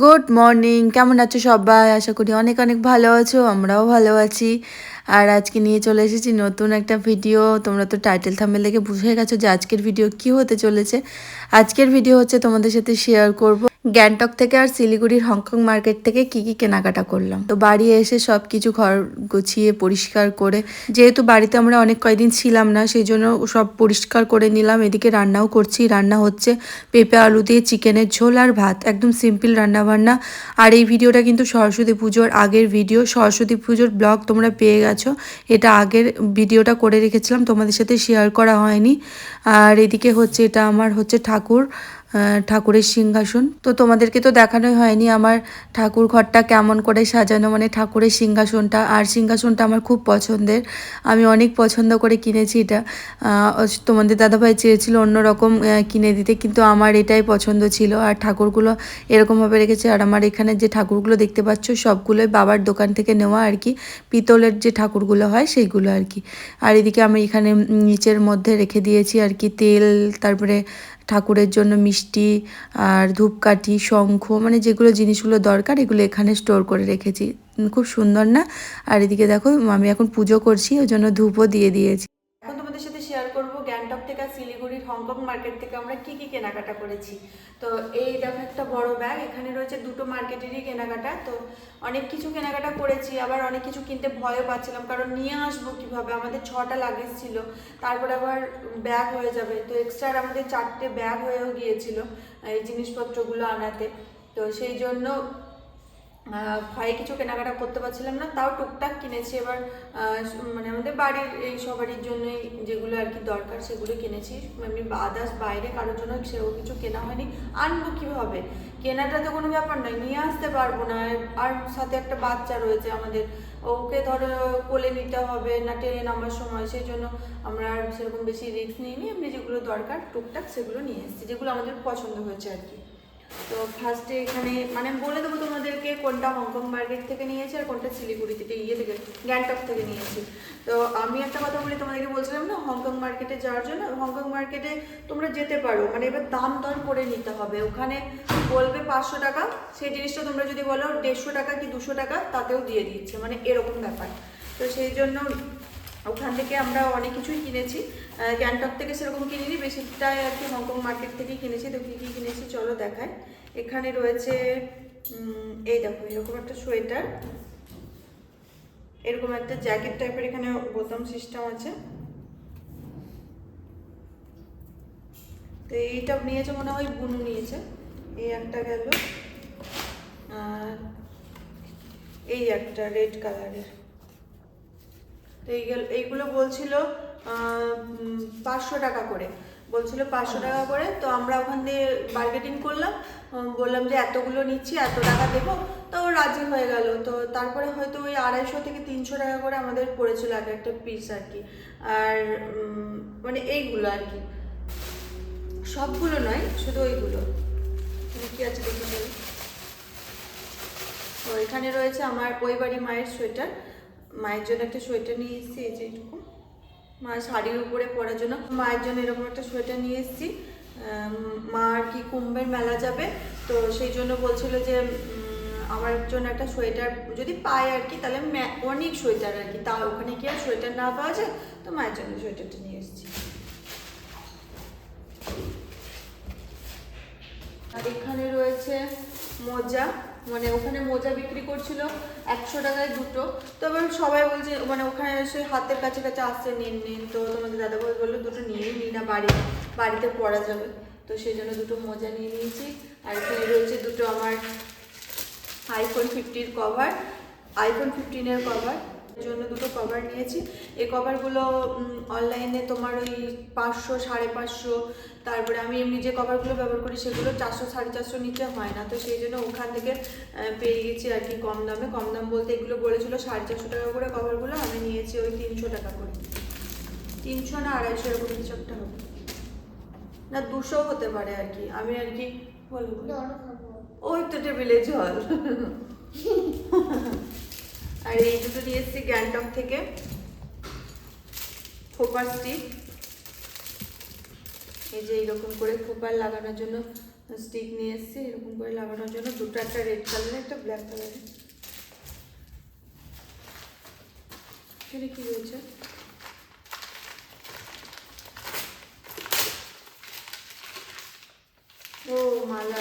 Good morning কেমন আছো সবাই? আশা করি অনেক অনেক ভালো আছো, আমরাও ভালো আছি। আর আজকে নিয়ে চলে এসেছি নতুন একটা ভিডিও তোমরা তো টাইটেল থামেল দেখে বুঝে গেছো যে আজকের ভিডিও কি হতে চলেছে। আজকের ভিডিও হচ্ছে তোমাদের সাথে শেয়ার করব। গ্যাংটক থেকে আর শিলিগুড়ির হংকং মার্কেট থেকে কি কি কেনাকাটা করলাম। তো বাড়ি এসে সব কিছু ঘর গুছিয়ে পরিষ্কার করে, যেহেতু বাড়িতে আমরা অনেক কয়দিন ছিলাম না, সেই জন্য সব পরিষ্কার করে নিলাম। এদিকে রান্নাও করছি। রান্না হচ্ছে পেঁপে, আলু দিয়ে, চিকেনের ঝোল আর ভাত। একদম সিম্পল রান্না বান্না আর এই ভিডিওটা কিন্তু সরস্বতী পুজোর আগের ভিডিও। সরস্বতী পুজোর ব্লগ তোমরা পেয়ে গেছো। এটা আগের ভিডিওটা করে রেখেছিলাম। তোমাদের সাথে শেয়ার করা হয়নি। আর এদিকে হচ্ছে, এটা আমার হচ্ছে ঠাকুর। ঠাকুরের সিংহাসন। তো তোমাদেরকে তো দেখানোই হয়নি আমার ঠাকুর ঘরটা কেমন করে সাজানো। মানে ঠাকুরের সিংহাসনটা আর সিংহাসনটা আমার খুব পছন্দের। আমি অনেক পছন্দ করে কিনেছি এটা। তোমাদের দাদাভাই চেয়েছিল অন্যরকম কিনে দিতে, কিন্তু আমার এটাই পছন্দ ছিল। আর ঠাকুরগুলো এরকমভাবে রেখেছে। আর আমার এখানে যে ঠাকুরগুলো দেখতে পাচ্ছ, সবগুলোই বাবার দোকান থেকে নেওয়া আর কি। পিতলের যে ঠাকুরগুলো হয়, সেইগুলো আর কি। আর এদিকে আমি এখানে নিচের মধ্যে রেখে দিয়েছি আর কি তেল, তারপরে ঠাকুরের জন্য মিষ্টি আর ধূপকাঠি, শঙ্খ মানে যেগুলো জিনিসগুলো দরকার এগুলো এখানে স্টোর করে রেখেছি। খুব সুন্দর না? আর এদিকে দেখো, আমি এখন পুজো করছি, ওই জন্য ধূপও দিয়ে দিয়েছি। এখন তোমাদের সাথে শেয়ার করব গ্যাংটক থেকে শিলিগুড়ির হংকং মার্কেট থেকে আমরা কি কি কেনাকাটা করেছি। তো এই দেখো একটা বড় ব্যাগ এখানে রয়েছে দুটো মার্কেটেরই কেনাকাটা। তো অনেক কিছু কেনাকাটা করেছি, আবার অনেক কিছু কিনতে ভয়ও পাচ্ছিলাম, কারণ নিয়ে আসব কীভাবে? আমাদের ছটা লাগেজ ছিল, তারপরে আবার ব্যাগ হয়ে যাবে। তো এক্সট্রা আমাদের চারটে ব্যাগ হয়েও গিয়েছিল, এই জিনিসপত্রগুলো আনাতে। তো সেই জন্য ভয়ে কিছু কেনাকাটা করতে পারছিলাম না, তাও টুকটাক কিনেছি। এবার মানে আমাদের বাড়ির এই সবারই জন্যই যেগুলো আর কি দরকার সেগুলো কিনেছি। এমনি আদার্স বাইরে কারোর জন্য সেরকম কিছু কেনা হয়নি। আনব কীভাবে? কেনাটা তো কোনো ব্যাপার নয়, নিয়ে আসতে পারব না। আর সাথে একটা বাচ্চা রয়েছে আমাদের। ওকে ধরো কোলে নিতে হবে না টেনে নামার সময়, সেই জন্য আমরা আর সেরকম বেশি রিস্ক নিইনি। এমনি যেগুলো দরকার, টুকটাক সেগুলো নিয়ে এসেছি, যেগুলো আমাদের পছন্দ হয়েছে আর কি। তো ফার্স্টে এখানে মানে বলে দেবো তোমাদেরকে কোনটা হংকং মার্কেট থেকে নিয়েছি আর কোনটা শিলিগুড়ি থেকে ইয়ে থেকে, গ্যাংটক থেকে নিয়েছি। তো আমি একটা কথা বলি, তোমাদেরকে বলছিলাম না, হংকং মার্কেটে যাওয়ার জন্য, হংকং মার্কেটে তোমরা যেতে পারো মানে এবার দাম দর করে নিতে হবে। ওখানে বলবে পাঁচশো টাকা, সেই জিনিসটা তোমরা যদি বলো দেড়শো টাকা কি দুশো টাকা, তাতেও দিয়ে দিচ্ছে মানে এরকম ব্যাপার। তো সেই জন্য ওখান থেকে আমরা অনেক কিছুই কিনেছি। গ্যাংটক থেকে সেরকম কিনিনি, বেশিটাই আর কি হংকং মার্কেট থেকেই কিনেছি। তো কী কী কিনেছি চলো দেখায় এখানে রয়েছে এই দেখো, এরকম একটা সোয়েটার। এরকম একটা জ্যাকেট টাইপের এখানে বোতাম সিস্টেম আছে। তো এইটা নিয়েছে মনে হয়, বুনু নিয়েছে। এই একটা গেল। আর এই একটা রেড কালারের তো এইগুলো বলছিল পাঁচশো টাকা করে। বলছিল পাঁচশো টাকা করে, তো আমরা ওখান দিয়ে বার্গেটিং করলাম। বললাম যে এতগুলো নিচ্ছি, এত টাকা দেবো। তো রাজি হয়ে গেল। তো তারপরে হয়তো ওই আড়াইশো থেকে তিনশো টাকা করে আমাদের পড়েছিল এক একটা পিস আর কি। আর মানে এইগুলো আর কি। সবগুলো নয়, শুধু ওইগুলো। কি আছে দেখে বলি? তো এখানে রয়েছে আমার বাড়ি মায়ের সোয়েটার। মায়ের জন্য একটা সোয়েটার নিয়ে এসেছি, এই যে এইটুকু মায়ের শাড়ির উপরে পরার জন্য মায়ের জন্য এরকম একটা সোয়েটার নিয়ে এসেছি। মা আর কি কুম্ভের মেলা যাবে, তো সেই জন্য বলছিল যে আমার জন্য একটা সোয়েটার যদি পাই আর কি, তাহলে অনেক সোয়েটার আর কি। তা ওখানে কি আর সোয়েটার না পাওয়া যায়, তো মায়ের জন্য সোয়েটারটা নিয়ে এসেছি। আর এখানে রয়েছে মোজা। মানে ওখানে মোজা বিক্রি করছিল একশো টাকায় দুটো। তো এবার সবাই বলছে মানে ওখানে এসে হাতের কাছে কাছে আসছে, নিন নিন। তো তোমাদের বই বলল দুটো নিয়েই নিই না, বাড়ি, বাড়িতে পড়া যাবে। তো সেই জন্য দুটো মোজা নিয়ে নিয়েছি। আর এখানে রয়েছে দুটো আমার আইফোন ফিফটির কভার আইফোন ফিফটিনের কভার জন্য দুটো কভার নিয়েছি। এই কভারগুলো অনলাইনে তোমার ওই পাঁচশো সাড়ে পাঁচশো তারপরে আমি এমনি যে কভারগুলো ব্যবহার করি সেগুলো চারশো সাড়ে চারশো নিচে হয় না। তো সেই জন্য ওখান থেকে পেয়ে গেছি আর কি কম দামে। কম দাম বলতে এগুলো বলেছিল সাড়ে চারশো টাকা করে কভারগুলো আমি নিয়েছি ওই তিনশো টাকা করে। তিনশো না আড়াইশো এরকম কিছু একটা হবে। না দুশো হতে পারে আর কি। আমি আর কি বলব? ওই তো টেবিলে জল আর এই দুটো নিয়ে এসেছি গ্যাংটক থেকে। খোপার স্টিক। এই যে এইরকম করে খোপার লাগানোর জন্য স্টিক নিয়ে এসেছি, এরকম করে লাগানোর জন্য দুটো একটা রেড কালারের একটা ব্ল্যাক কালারের এখানে কি রয়েছে? ও, মালা।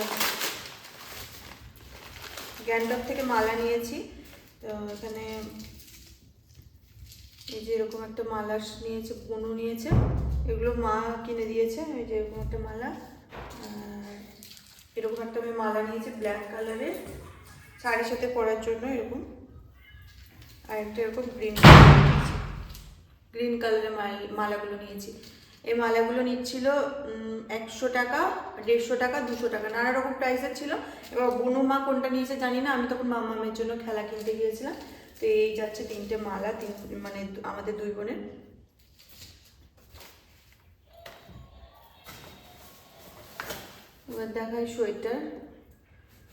গ্যান্ডপ থেকে মালা নিয়েছি। তো এখানে এই যে এরকম একটা মালা নিয়েছে, বনু নিয়েছে। এগুলো মা কিনে দিয়েছে, এই যে এরকম একটা মালা। এরকম একটা আমি মালা নিয়েছি ব্ল্যাক কালারের শাড়ির সাথে পরার জন্য এরকম। আর একটা এরকম গ্রিন গ্রিন কালারের মালাগুলো নিয়েছি। এই মালাগুলো নিচ্ছিল একশো টাকা, দেড়শো টাকা, দুশো টাকা, নানা রকম প্রাইসের ছিল। এবার বনু মা কোনটা নিয়েছে জানি না, আমি তখন মামামের জন্য খেলা কিনতে গিয়েছিলাম। তো এই যাচ্ছে তিনটে মালা, তিন মানে আমাদের দুই বোনের। এবার দেখাই সোয়েটার।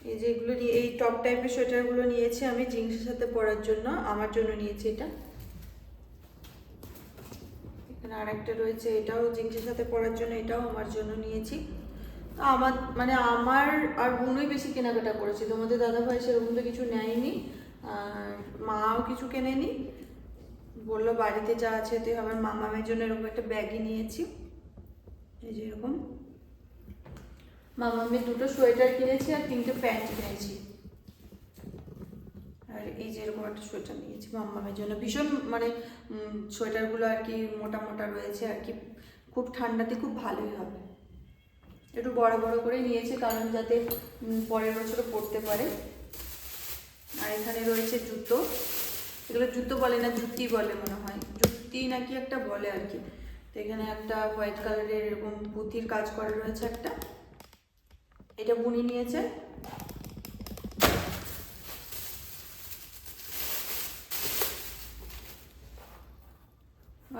এই যে এগুলো নিয়ে, এই টপ টাইপের সোয়েটারগুলো নিয়েছি আমি জিন্সের সাথে পরার জন্য, আমার জন্য নিয়েছি এটা। এখানে আরেকটা রয়েছে, এটাও জিন্সের সাথে পরার জন্য, এটাও আমার জন্য নিয়েছি। তো আমার মানে আমার আর বোনই বেশি কেনাকাটা করেছি। তোমাদের দাদা ভাই সেরকম তো কিছু নেয়নি, আর মাও কিছু কেনেনি। বলল, বাড়িতে যা আছে, তুই আমার মামামের জন্য এরকম একটা ব্যাগই নিয়েছি। এই যে এরকম। মামামের দুটো সোয়েটার কিনেছি আর তিনটে প্যান্ট কিনেছি। এই যে এরকম একটা সোয়েটার নিয়েছি মামামের জন্য। ভীষণ মানে সোয়েটারগুলো আর কি মোটা মোটা রয়েছে আর কি, খুব ঠান্ডাতে খুব ভালোই হবে। একটু বড় বড় করে নিয়েছি কারণ যাতে পরের বছরও পরতে পারে। আর এখানে রয়েছে জুতো। এগুলো জুতো বলে না জুতি বলে মনে হয়। জুতি নাকি একটা বলে আর কি। তো এখানে একটা হোয়াইট কালারের এরকম পুঁথির কাজ করা রয়েছে একটা। এটা বুনি নিয়েছে।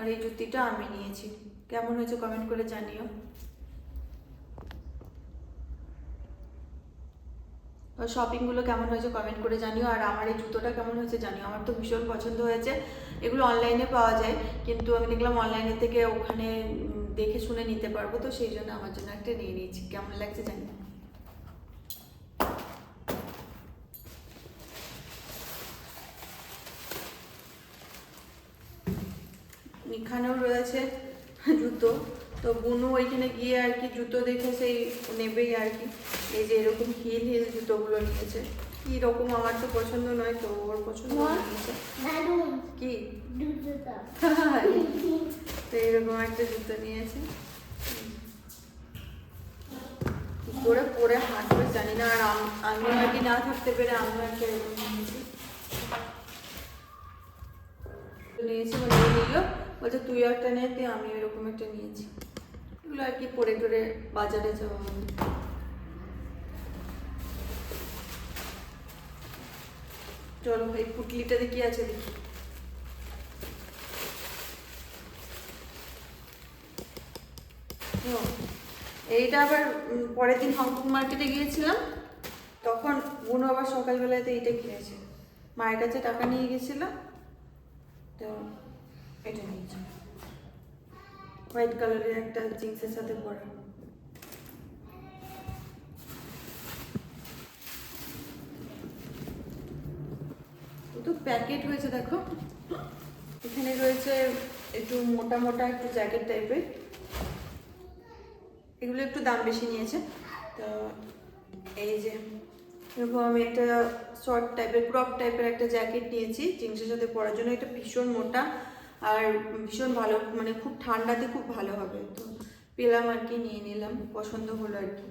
আর এই জুতিটা আমি নিয়েছি। কেমন হয়েছে কমেন্ট করে জানিও। শপিংগুলো কেমন হয়েছে কমেন্ট করে জানিও। আর আমার এই জুতোটা কেমন হয়েছে জানিও। আমার তো ভীষণ পছন্দ হয়েছে। এগুলো অনলাইনে পাওয়া যায়। কিন্তু আমি দেখলাম অনলাইনে থেকে ওখানে দেখে শুনে নিতে পারব। তো সেই জন্য আমার জন্য একটা নিয়ে নিয়েছি। কেমন লাগছে জানি না এখানেও রয়েছে জুতো। তো বুনু ওইখানে গিয়ে আর কি জুতো দেখে সেই নেবেই আর কি। এই যে এরকম হিল হিল জুতোগুলো নিয়েছে। কি রকম আমার তো পছন্দ নয় তো ওর পছন্দ কি? তো এরকম একটা জুতো নিয়েছে। কি করে পরে হাঁটবে জানি না আর আমি আর কি না থাকতে পেরে আমিও একটা এরকম নিয়েছি। নিয়েছি মানে নিল বলছে, তুই একটা নে তুই আমি এরকম একটা নিয়েছি। এগুলো আর কি পরে টরে বাজারে যাওয়া হবে চলো, এই পুটলিটাতে কি আছে দেখি। এইটা আবার পরের দিন হংকং মার্কেটে গিয়েছিলাম। তখন বুনো আবার সকালবেলাতে এইটা কিনেছে। মায়ের কাছে টাকা নিয়ে গেছিল। তো এটা নিয়েছে হোয়াইট কালারের একটা জিন্সের সাথে পরা। তো প্যাকেট হয়েছে দেখো। এখানে রয়েছে একটু মোটা মোটা একটু জ্যাকেট টাইপের এগুলো একটু দাম বেশি নিয়েছে। তো এই যে, এরকম আমি একটা শর্ট টাইপের ক্রপ টাইপের একটা জ্যাকেট নিয়েছি, জিন্সের সাথে পরার জন্য। এটা ভীষণ মোটা। আর ভীষণ ভালো মানে খুব ঠান্ডাতে খুব ভালো হবে। তো পেলাম আর কি, নিয়ে নিলাম, পছন্দ হলো আর কি।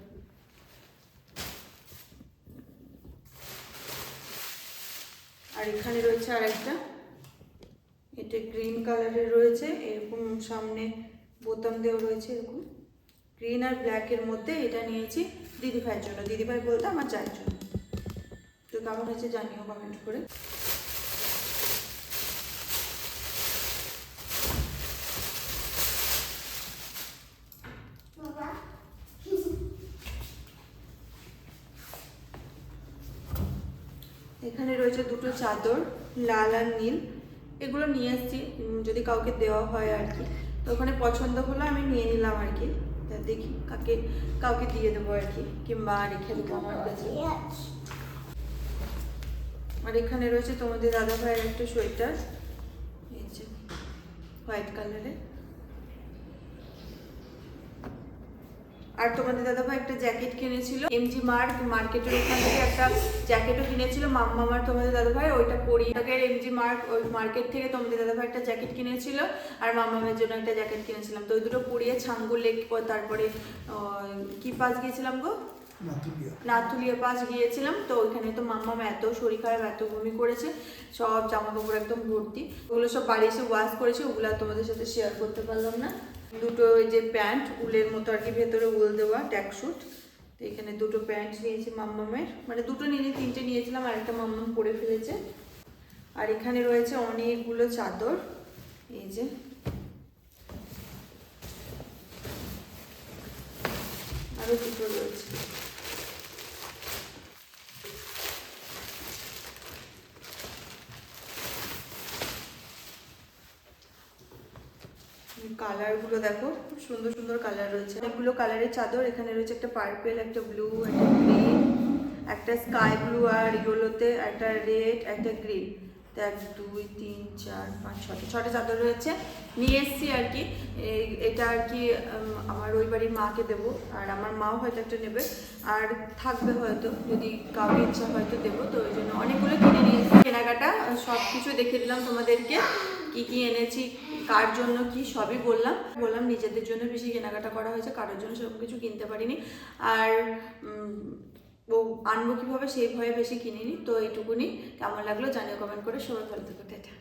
আর এখানে রয়েছে আর একটা এটা গ্রিন কালারের রয়েছে, এরকম সামনে বোতাম দেওয়া রয়েছে এরকম। গ্রিন আর ব্ল্যাকের মধ্যে এটা নিয়েছি দিদিভাইয়ের জন্য। দিদিভাই বলতে আমার চায়ের জন্য। তো কেমন হয়েছে জানিও কমেন্ট করে বাবা এখানে রয়েছে দুটো চাদর, লাল আর নীল, এগুলো নিয়ে এসেছি যদি কাউকে দেওয়া হয় আর কি। তো ওখানে পছন্দ হলো, আমি নিয়ে নিলাম আর কি। দেখি কাকে, কাউকে দিয়ে দেবো আর কি, কিংবা রেখে দেবো আমার কাছে। আর এখানে রয়েছে তোমাদের দাদা ভাইয়ের একটা সোয়েটার। হোয়াইট কালারের। আর তোমাদের দাদা ভাই একটা জ্যাকেট কিনেছিল এমজি মার্ক মার্কেটের ওখান থেকে একটা জ্যাকেটও কিনেছিল মাম্মামার তোমাদের দাদা ভাই ওইটা পরি এম জি মার্ক ওই মার্কেট থেকে তোমাদের দাদা ভাই একটা জ্যাকেট কিনেছিল আর মাম্মামের জন্য একটা জ্যাকেট কিনেছিলাম। তো ওই দুটো পরিয়ে ছাঙ্গু লেক তারপরে কি পাস গিয়েছিলাম গো? নাথুলিয়া পাস গিয়েছিলাম, তো ওইখানে তো মাম্মাম এত শরীর খারাপ, এত বমি করেছে, সব জামা কাপড় একদম ভর্তি। ওগুলো সব বাড়ি এসে ওয়াশ করেছে, ওগুলো তোমাদের সাথে শেয়ার করতে পারলাম না। দুটো ওই যে প্যান্ট, উলের মতো আর কি, ভেতরে উল দেওয়া ট্যাক শুট তো এখানে দুটো প্যান্ট নিয়েছি মাম্মামের। মানে দুটো নিয়ে, তিনটে নিয়েছিলাম, আর একটা মাম্মাম পরে ফেলেছে। আর এখানে রয়েছে অনেকগুলো চাদর, এই যে। আরও দুটো রয়েছে। কালারগুলো দেখো, খুব সুন্দর সুন্দর কালার রয়েছে। অনেকগুলো কালারের চাদর, এখানে রয়েছে একটা পার্পেল একটা ব্লু একটা গ্রিন একটা স্কাই ব্লু আর ইয়েলোতে একটা রেড একটা গ্রিন এক, দুই, তিন, চার, পাঁচ ছটা ছটা চাদর রয়েছে। নিয়ে এসছি আর কি। এটা আর কি আমার ওই বাড়ির মাকে দেবো, আর আমার মাও হয়তো একটা নেবে, আর থাকবে হয়তো, যদি কাউকে ইচ্ছা হয়তো দেবো। তো ওই জন্য অনেকগুলো কিনে নিয়ে এসেছি। কেনাকাটা সব কিছু দেখে দিলাম তোমাদেরকে, কি কি এনেছি কার জন্য কি সবই বললাম। বললাম নিজেদের জন্য বেশি কেনাকাটা করা হয়েছে, কারোর জন্য সেরকম কিছু কিনতে পারিনি। আর আনব কীভাবে সেই ভয়ে বেশি কিনিনি, তো এইটুকুনি। কেমন লাগল জানিও কমেন্ট করে। সবাই ভালো থেকো, টাটা।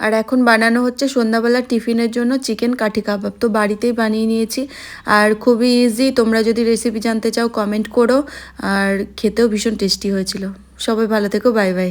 আর এখন বানানো হচ্ছে সন্ধ্যাবেলা টিফিনের জন্য চিকেন কাঠি কাবাব। তো বাড়িতেই বানিয়ে নিয়েছি। আর খুবই ইজি তোমরা যদি রেসিপি জানতে চাও কমেন্ট করো। আর খেতেও ভীষণ টেস্টি হয়েছিল। সবাই ভালো থেকো বাই বাই